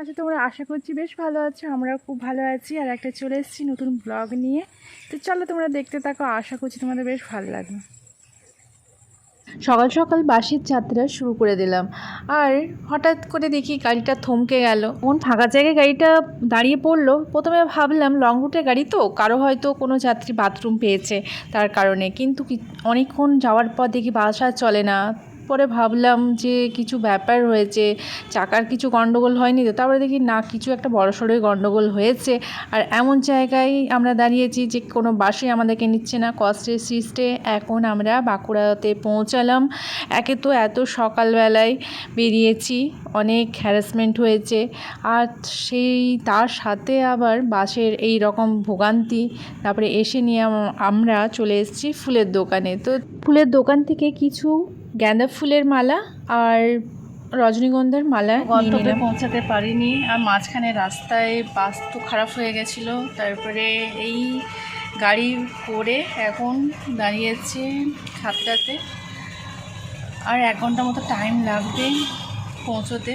আচ্ছা তোমরা আশা করছি বেশ ভালো আছো, আমরাও খুব ভালো আছি। আর একটা চলে এসেছি নতুন ব্লগ নিয়ে। তো চলো তোমরা দেখতে থাকো, আশা করছি তোমাদের বেশ ভালো লাগবে। সকাল সকাল বাসের যাত্রা শুরু করে দিলাম। আর হঠাৎ করে দেখি গাড়িটা থমকে গেল। কোন ফাঁকা জায়গায় গাড়িটা দাঁড়িয়ে পড়ল। প্রথমে ভাবলাম লং রুটের গাড়ি তো, কারও হয়তো কোনো যাত্রী বাথরুম পেয়েছে তার কারণে। কিন্তু অনেকক্ষণ যাওয়ার পর দেখি বাস আর চলে না। পরে ভাবলাম যে কিছু ব্যাপার হয়েছে, চাকার কিছু গণ্ডগোল হয়নি তো, তারপরে দেখি না, কিছু একটা বড়সড়ই গণ্ডগোল হয়েছে। আর এমন জায়গায় আমরা দাঁড়িয়েছি যে কোনো বাসে আমাদেরকে নিচ্ছে না, কষ্টের সৃষ্টে এখন আমরা বাঁকুড়াতে পৌঁছালাম। একে তো এত সকালবেলায় বেরিয়েছি, অনেক হ্যারাসমেন্ট হয়েছে। আর সেই, তার সাথে আবার বাসের এই রকম ভোগান্তি, তারপরে এসে নিয়ে আমরা চলে এসেছি ফুলের দোকানে। তো ফুলের দোকান থেকে কিছু গাঁদা ফুলের মালা আর রজনীগন্ধার মালা গন্তব্যে পৌঁছাতে পারিনি আর মাঝখানে রাস্তায় বাস তো খারাপ হয়ে গেছিল। তারপরে এই গাড়ি করে এখন দাঁড়িয়েছে সাতটাতে। আর এক ঘণ্টা মতো টাইম লাগবে পৌঁছোতে।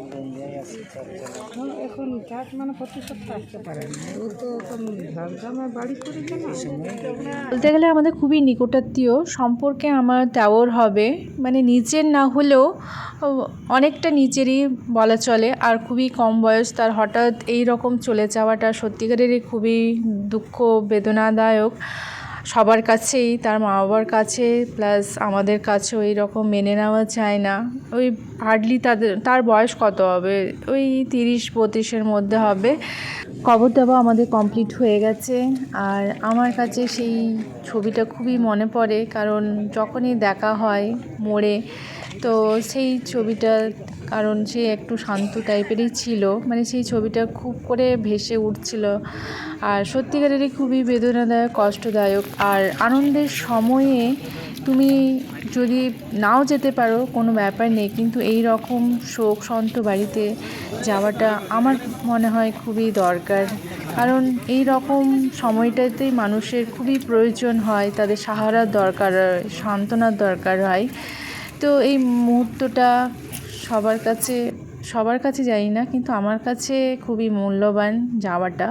এখন চাষ মানে বলতে গেলে আমাদের খুবই নিকটাত্মীয়। সম্পর্কে আমার দেওর হবে মানে নিজের না হলেও অনেকটা নিজেরই বলা চলে। আর খুবই কম বয়স, তার হঠাৎ এই রকম চলে যাওয়াটা সত্যিকারেরই খুবই দুঃখ, বেদনাদায়ক। সবার কাছেই, তার মা বাবার কাছে প্লাস আমাদের কাছেও ওই রকম মেনে নেওয়া চায় না। ওই হার্ডলি তাদের, তার বয়স কত হবে? ওই তিরিশ বত্রিশের মধ্যে হবে। কবর দেওয়া আমাদের কমপ্লিট হয়ে গেছে। আর আমার কাছে সেই ছবিটা খুবই মনে পড়ে, কারণ যখনই দেখা হয়, মোড়ে তো সেই ছবিটা, কারণ সে একটু শান্ত টাইপেরই ছিল মানে সেই ছবিটা খুব করে ভেসে উঠছিল। আর সত্যিকারেরই খুবই বেদনাদায়ক, কষ্টদায়ক। আর আনন্দের সময়ে তুমি যদি নাও যেতে পারো, কোনো ব্যাপার নেই, কিন্তু এই রকম শোক সন্ত বাড়িতে যাওয়াটা আমার মনে হয় খুবই দরকার। কারণ এই রকম সময়টাতেই মানুষের খুবই প্রয়োজন হয়, তাদের সাহারার দরকার হয়, সান্ত্বনার দরকার হয়। তো এই মুহূর্তটা সবার কাছে সবার কাছে যাই না, কিন্তু আমার কাছে খুবই মূল্যবান যাওয়াটা।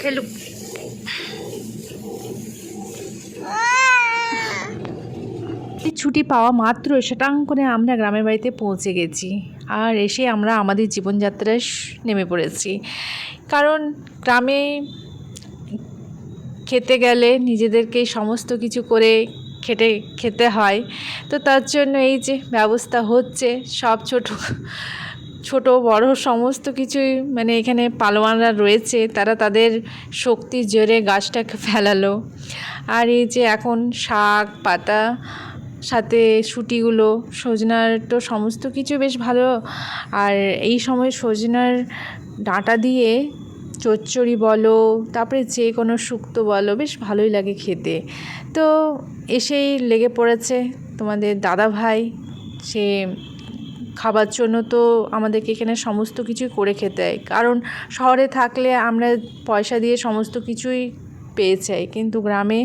খেলু করো খেলু ছুটি পাওয়া মাত্র সেটাং করে আমরা গ্রামের বাড়িতে পৌঁছে গেছি। আর এসে আমরা আমাদের জীবনযাত্রায় নেমে পড়েছি। কারণ গ্রামে খেতে গেলে নিজেদেরকে সমস্ত কিছু করে খেটে খেতে হয়। তো তার জন্য এই যে ব্যবস্থা হচ্ছে, সব ছোট ছোট, বড় সমস্ত কিছুই মানে এখানে পালোয়ানরা রয়েছে, তারা তাদের শক্তির জোরে গাছটাকে ফেলালো। আর এই যে এখন শাক, পাতা, সাথে শুটিগুলো সজনার তো সমস্ত কিছু বেশ ভালো। আর এই সময় সজনার ডাঁটা দিয়ে চচ্চড়ি বলো, তারপরে যে কোনো শুক্তো বলো, বেশ ভালোই লাগে খেতে। তো এসেই লেগে পড়েছে তোমাদের দাদা ভাই সে খাবার জন্য তো আমাদেরকে এখানে সমস্ত কিছুই করে খেতে হয়। কারণ শহরে থাকলে আমরা পয়সা দিয়ে সমস্ত কিছুই পেয়ে যাই। কিন্তু গ্রামে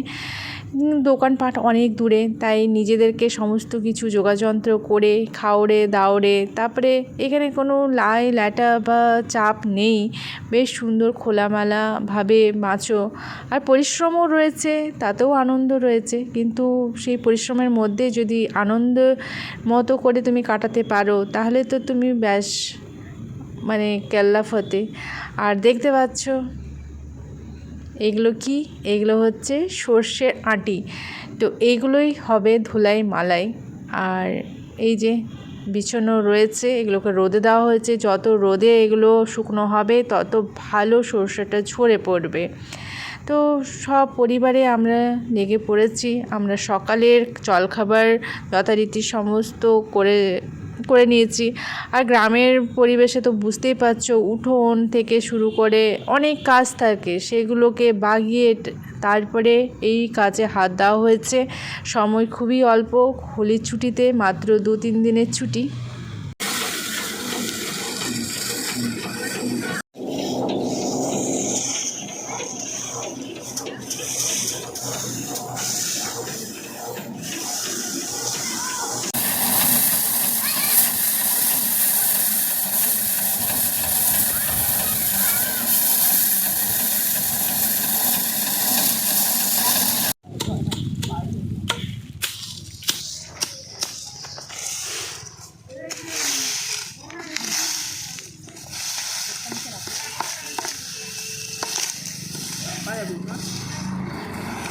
দোকানপাট অনেক দূরে, তাই নিজেদেরকে সমস্ত কিছু যোগাযন্ত্র করে, খাওড়ে, দাওড়ে, তারপরে এখানে কোনো লাই, ল্যাটা বা চাপ নেই। বেশ সুন্দর খোলামেলাভাবে বাঁচো আর পরিশ্রমও রয়েছে, তাতেও আনন্দ রয়েছে। কিন্তু সেই পরিশ্রমের মধ্যে যদি আনন্দ মতো করে তুমি কাটাতে পারো, তাহলে তো তুমি ব্যাস মানে কেল্লা ফতে আর দেখতে পাচ্ছ এগুলো কি? এগুলো হচ্ছে সর্ষের আটি। তো এইগুলোই হবে ধুলাই মালাই। আর এই যে বিছানো রয়েছে, এগুলোকে রোদে দেওয়া হয়েছে। যত রোদে এগুলো শুকনো হবে, তত ভালো সর্ষেটা ঝরে পড়বে। তো সব পরিবারে আমরা লেগে পড়েছি। আমরা সকালের জলখাবার, যথারীতি সমস্ত করে করে নিয়েছি। আর গ্রামের পরিবেশে তো বুঝতেই পারছ, উঠোন থেকে শুরু করে অনেক কাজ থাকে। সেগুলোকে বাগিয়ে তারপরে এই কাজে হাত দেওয়া হয়েছে। সময় খুবই অল্প, হোলির ছুটিতে মাত্র দু তিন দিনের ছুটি।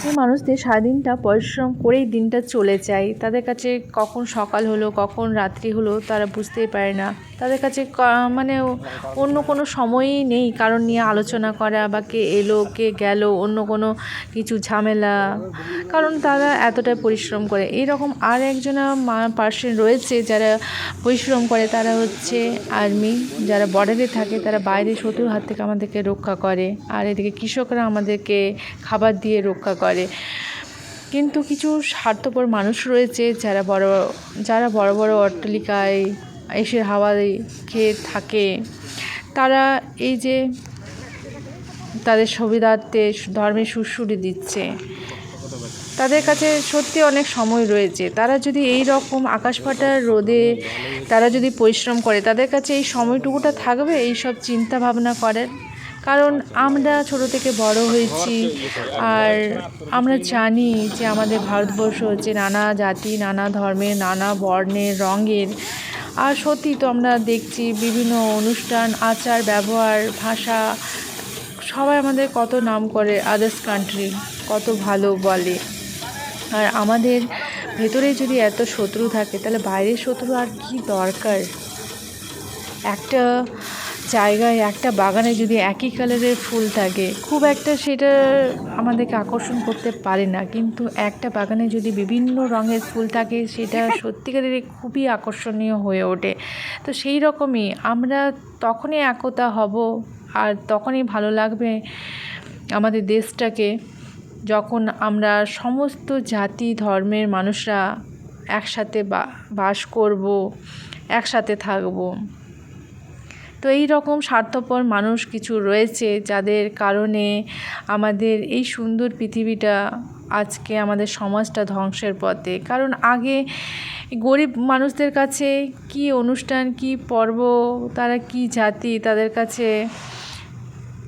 যে মানুষদের সারাদিনটা পরিশ্রম করেই দিনটা চলে যায়। তাদের কাছে কখন সকাল হলো, কখন রাত্রি হলো, তারা বুঝতেই পারে না। তাদের কাছে মানে অন্য কোনো সময়ই নেই কারণ নিয়ে আলোচনা করা বা কে এলো, কে গেল, অন্য কোনো কিছু ঝামেলা। কারণ তারা এতটাই পরিশ্রম করে। এইরকম আর একজনা পার্সন রয়েছে যারা পরিশ্রম করে, তারা হচ্ছে আর্মি। যারা বর্ডারে থাকে, তারা বাইরে শত্রুর হাত থেকে আমাদেরকে রক্ষা করে। আর এদিকে কৃষকরা আমাদেরকে খাবার দিয়ে রক্ষা করে। কিন্তু কিছু স্বার্থপর মানুষ রয়েছে যারা বড় যারা বড় বড় অট্টালিকায় এসে হাওয়া খেয়ে থাকে। তারা এই যে তাদের সুবিধার্থে ধর্মের সুশ্রুতি দিচ্ছে। তাদের কাছে সত্যি অনেক সময় রয়েছে। তারা যদি এই রকম আকাশ ফাটার রোদে তারা যদি পরিশ্রম করে, তাদের কাছে এই সময়টুকুটা থাকবে? এই সব চিন্তা ভাবনা করেন। কারণ আমরা ছোট থেকে বড় হয়েছি আর আমরা জানি যে আমাদের ভারতবর্ষ হচ্ছে নানা জাতি, নানা ধর্মের, নানা বর্ণের, রঙের। আর সত্যি তো আমরা দেখছি বিভিন্ন অনুষ্ঠান, আচার, ব্যবহার, ভাষা, সবাই আমাদের কত নাম করে আদার্স কান্ট্রি কত ভালো বলে। আর আমাদের ভেতরে যদি এত শত্রু থাকে, তাহলে বাইরের শত্রু আর কি দরকার? একটা জায়গায় একটা বাগানে যদি একই কালারের ফুল থাকে খুব একটা সেটা আমাদেরকে আকর্ষণ করতে পারে না। কিন্তু একটা বাগানে যদি বিভিন্ন রঙের ফুল থাকে সেটা সত্যিকারের খুবই আকর্ষণীয় হয়ে ওঠে। তো সেই রকমই আমরা তখনই একতা হব আর তখনই ভালো লাগবে আমাদের দেশটাকে যখন আমরা সমস্ত জাতি ধর্মের মানুষরা একসাথে বাস করব একসাথে থাকব। তো এই রকম স্বার্থপর মানুষ কিছু রয়েছে যাদের কারণে আমাদের এই সুন্দর পৃথিবীটা আজকে আমাদের সমাজটা ধ্বংসের পথে। কারণ আগে গরিব মানুষদের কাছে কি অনুষ্ঠান কি পর্ব তারা কি জাতি তাদের কাছে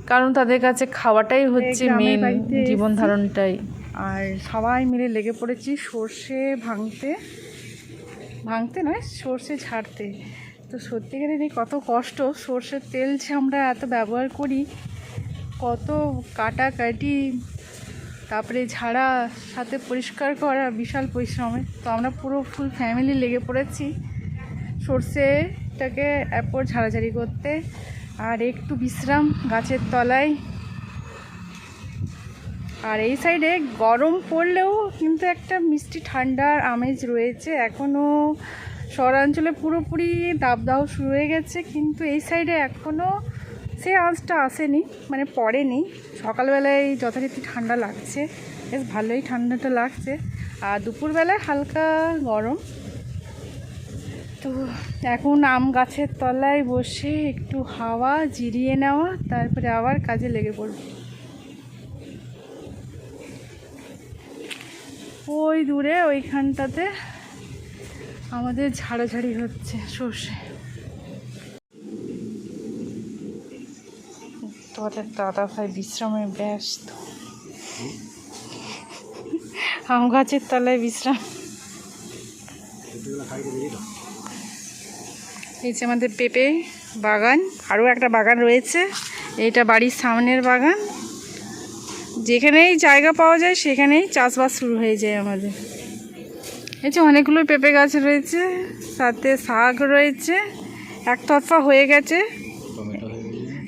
কারণ তাদের কাছে খাওয়াটাই হচ্ছে মেন। জীবন ধারণটাই আর সবাই মিলে লেগে পড়েছি সর্ষে ভাঙতে। ভাঙতে নয় সর্ষে ছাড়তে তো সত্যিকারের এই কত কষ্ট, সর্ষের তেল যে আমরা এত ব্যবহার করি, কত কাটাকাটি, তারপরে ঝাড়া, সাথে পরিষ্কার করা, বিশাল পরিশ্রমে তো আমরা পুরো ফুল ফ্যামিলি লেগে পড়েছি সর্ষেটাকে এরপর ঝাড়াঝাড়ি করতে। আর একটু বিশ্রাম গাছের তলায়। আর এই সাইডে গরম পড়লেও কিন্তু একটা মিষ্টি ঠান্ডার আমেজ রয়েছে। এখনও শহরাঞ্চলে পুরোপুরি দাবদাহ শুরু হয়ে গেছে, কিন্তু এই সাইডে এখনও সেই আঁচটা আসেনি মানে পড়েনি। সকালবেলায় যথারীতি ঠান্ডা লাগছে, বেশ ভালোই ঠান্ডাটা লাগছে। আর দুপুরবেলায় হালকা গরম। তো এখন আম গাছের তলায় বসে একটু হাওয়া জিরিয়ে নেওয়া, তারপরে আবার কাজে লেগে পড়ব। ওই দূরে ওইখানটাতে আমাদের ঝাড়াঝাড়ি হচ্ছে, সর্ষে। তোমাদের দাদা ভাই বিশ্রামে ব্যস্ত। আম গাছের তলায় বিশ্রাম। এই যে আমাদের পেঁপে বাগান, আরও একটা বাগান রয়েছে। এটা বাড়ির সামনের বাগান। যেখানেই জায়গা পাওয়া যায়, সেখানেই চাষবাস শুরু হয়ে যায় আমাদের। এই যে অনেকগুলো পেঁপে গাছ রয়েছে, সাথে শাক রয়েছে একতরফা হয়ে গেছে।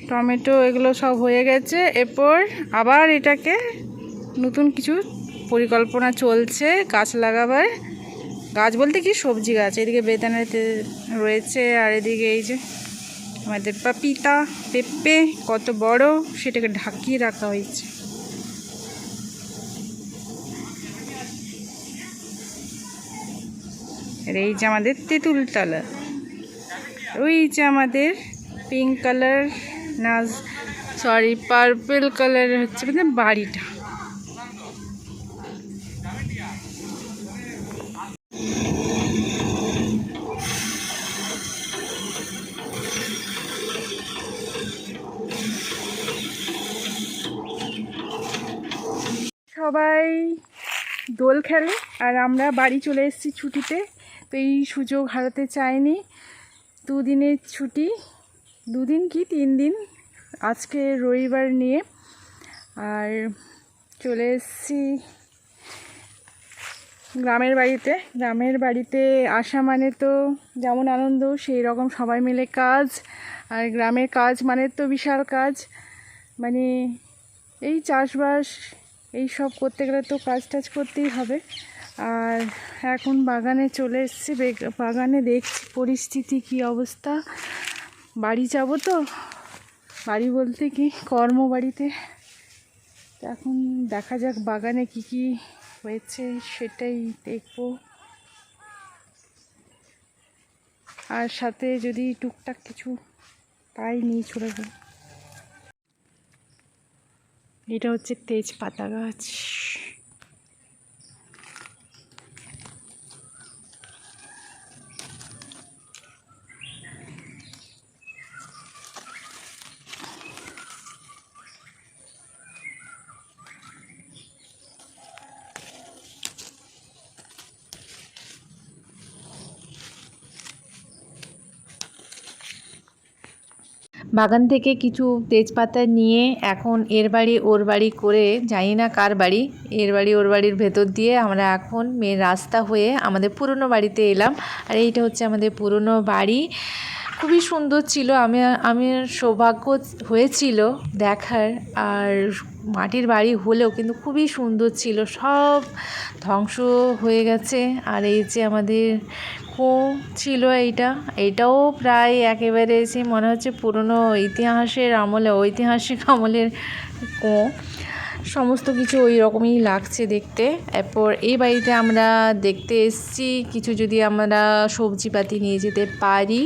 টমেটো এগুলো সব হয়ে গেছে। এরপর আবার এটাকে নতুন কিছু পরিকল্পনা চলছে গাছ লাগাবার। গাছ বলতে কি? সবজি গাছ। এদিকে বেদানাতে রয়েছে আর এদিকে এই যে আমাদের পাপিতা, পেঁপে কত বড়, সেটাকে ঢাকিয়ে রাখা হয়েছে। আর এই যে আমাদের তেঁতুল তলা ওই যে আমাদের পিঙ্ক কালার না সরি পার্পল কালার হচ্ছে মানে বাড়িটা। সবাই দোল খেলে, আর আমরা বাড়ি চলে এসেছি ছুটিতে। তো এই সুযোগ হারাতে চাইনি দুদিনের ছুটি। দুদিন কি তিন দিন? আজকে রবিবার নিয়ে। আর চলে এসেছি গ্রামের বাড়িতে। গ্রামের বাড়িতে আসা মানে তো যেমন আনন্দ, সেই রকম সবাই মিলে কাজ। আর গ্রামের কাজ মানে তো বিশাল কাজ। মানে এই চাষবাস, এই সব করতে গেলে তো কাজ টাজ করতেই হবে। আর এখন বাগানে চলে এসেছি, বেগ- বাগানে দেখছি পরিস্থিতি, কি অবস্থা। বাড়ি যাব তো, বাড়ি বলতে কি, কর্মবাড়িতে। এখন দেখা যাক বাগানে কি কি হয়েছে, সেটাই দেখব। আর সাথে যদি টুকটাক কিছু পাই নিয়ে চলে যাব। এটা হচ্ছে তেজপাতা গাছ। বাগান থেকে কিছু তেজপাতা নিয়ে এখন এর বাড়ি ওর বাড়ি করে, জানি না কার বাড়ি, এর বাড়ি ওর বাড়ির ভেতর দিয়ে আমরা এখন মেন রাস্তা হয়ে আমাদের পুরনো বাড়িতে এলাম। আর এইটা হচ্ছে আমাদের পুরনো বাড়ি। খুবই সুন্দর ছিল, আমি আমি সৌভাগ্য হয়েছিল দেখার। আর মাটির বাড়ি হলেও কিন্তু খুবই সুন্দর ছিল, সব ধ্বংস হয়ে গেছে। আর এই যে আমাদের ছিল এইটা। এটাও প্রায় একেবারে সে মনে হচ্ছে পুরনো ইতিহাসের আমলে, ঐতিহাসিক আমলের কুয়ো সমস্ত কিছু ওই রকমই লাগছে দেখতে। এরপর এই বাড়িতে আমরা দেখতে এসেছি, কিছু যদি আমরা সবজিপাতি নিয়ে যেতে পারি।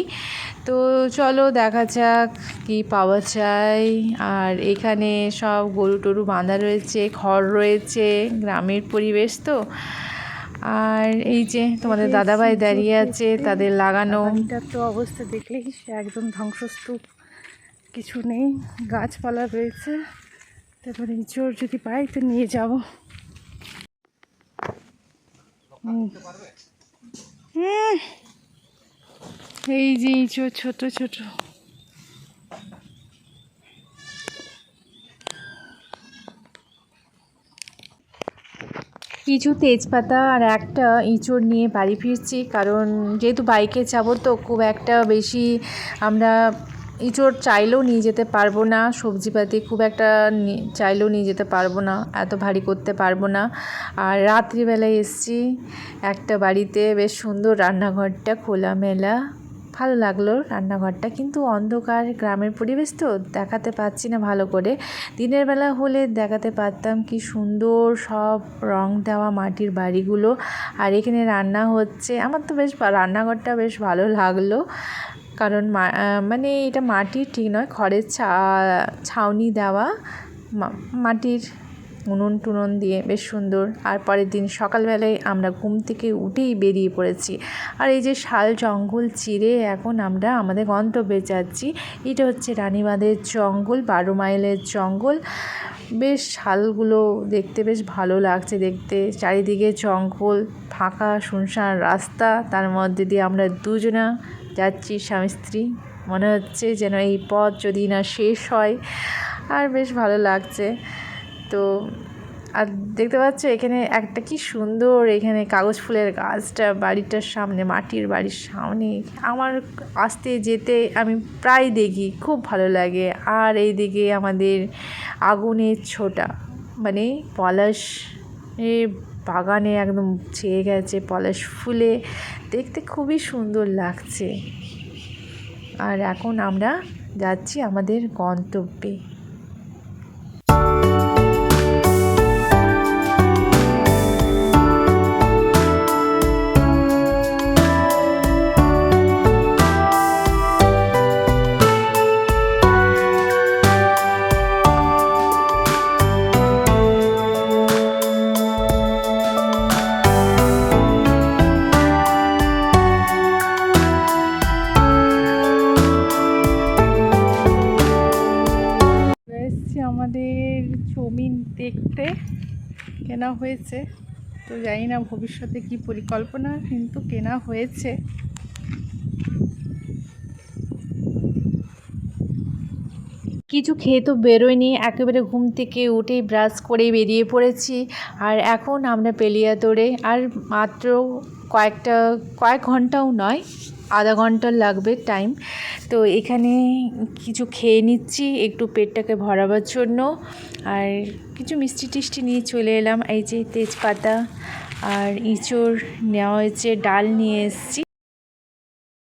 তো চলো দেখা যাক কি পাওয়া যায়। আর এখানে সব গরু টরু বাঁধা রয়েছে খড় রয়েছে, গ্রামের পরিবেশ তো। আর এই যে তোমাদের দাদাভাই দাঁড়িয়ে আছে তাদের লাগানো। তো অবস্থা দেখলেই সে একদম ধ্বংসস্তূপ। কিছু নেই গাছপালা রয়েছে। তারপরে ইঁচড় যদি পাই তো নিয়ে যাব। এই যে ইঁচড় ছোট ছোট। কিছু তেজপাতা আর একটা ইঁচড় নিয়ে বাড়ি ফিরছি, কারণ যেহেতু বাইকে যাব তো খুব একটা বেশি আমরা ইঁচড় চাইলেও নিয়ে যেতে পারব না, সবজিপাতি খুব একটা চাইলেও নিয়ে যেতে পারব না, এত ভারী করতে পারব না। আর রাত্রিবেলায় এসছি একটা বাড়িতে, বেশ সুন্দর রান্নাঘরটা, খোলামেলা। ভালো লাগল রান্নাঘরটা। কিন্তু অন্ধকার গ্রামের পরিবেশ তো দেখাতে পাচ্ছি না ভালো করে। দিনের বেলা হলে দেখাতে পারতাম কি সুন্দর সব রং দেওয়া মাটির বাড়িগুলো। আর এখানে রান্না হচ্ছে, আমার তো বেশ রান্নাঘরটা বেশ ভালো লাগল। কারণ মানে এটা মাটির ঠিক নয়, খড়ের ছা, ছাউনি দেওয়া মাটির উনুন টুনুন দিয়ে বেশ সুন্দর। আর পরের দিন সকালবেলায় আমরা ঘুম থেকে উঠেই বেরিয়ে পড়েছি। আর এই যে শাল জঙ্গল চিরে এখন আমরা আমাদের গন্তব্যে যাচ্ছি। এটা হচ্ছে রানীবাঁধের জঙ্গল, বারো মাইলের জঙ্গল। বেশ শালগুলো দেখতে বেশ ভালো লাগছে দেখতে। চারিদিকে জঙ্গল, ফাঁকা শুনশান রাস্তা। তার মধ্যে দিয়ে আমরা দুজনা যাচ্ছি, স্বামী স্ত্রী। মনে হচ্ছে যেন এই পথ যদি না শেষ হয়। আর বেশ ভালো লাগছে। তো, আর দেখতে পাচ্ছ এখানে একটা কি সুন্দর এখানে কাগজ ফুলের গাছটা, বাড়িটার সামনে, মাটির বাড়ির সামনে। আমার আসতে যেতে আমি প্রায় দেখি, খুব ভালো লাগে। আর এইদিকে আমাদের আগুনের ছোটা মানে পলাশ বাগানে একদম ছেয়ে গেছে পলাশ ফুলে। দেখতে খুবই সুন্দর লাগছে। আর এখন আমরা যাচ্ছি আমাদের গন্তব্যে। হয়েছে। তো জানি না ভবিষ্যতে কি পরিকল্পনা, কিন্তু কেনা হয়েছে। কিছু খেয়ে তো বেরোয়নি, একেবারে ঘুম থেকে উঠেই ব্রাশ করে বেরিয়ে পড়েছি। আর এখন আমরা পেলিয়া পেলিয়াতোড়ে, আর মাত্র কয়েকটা, কয়েক ঘন্টাও নয় আধা ঘণ্টা লাগবে টাইম তো এখানে কিছু খেয়ে নিচ্ছি, একটু পেটটাকে ভরাবার জন্য। আর কিছু মিষ্টি টিষ্টি নিয়ে চলে এলাম। এই যে তেজপাতা আর ইঁচড় নেওয়া হয়েছে, ডাল নিয়ে এসেছি।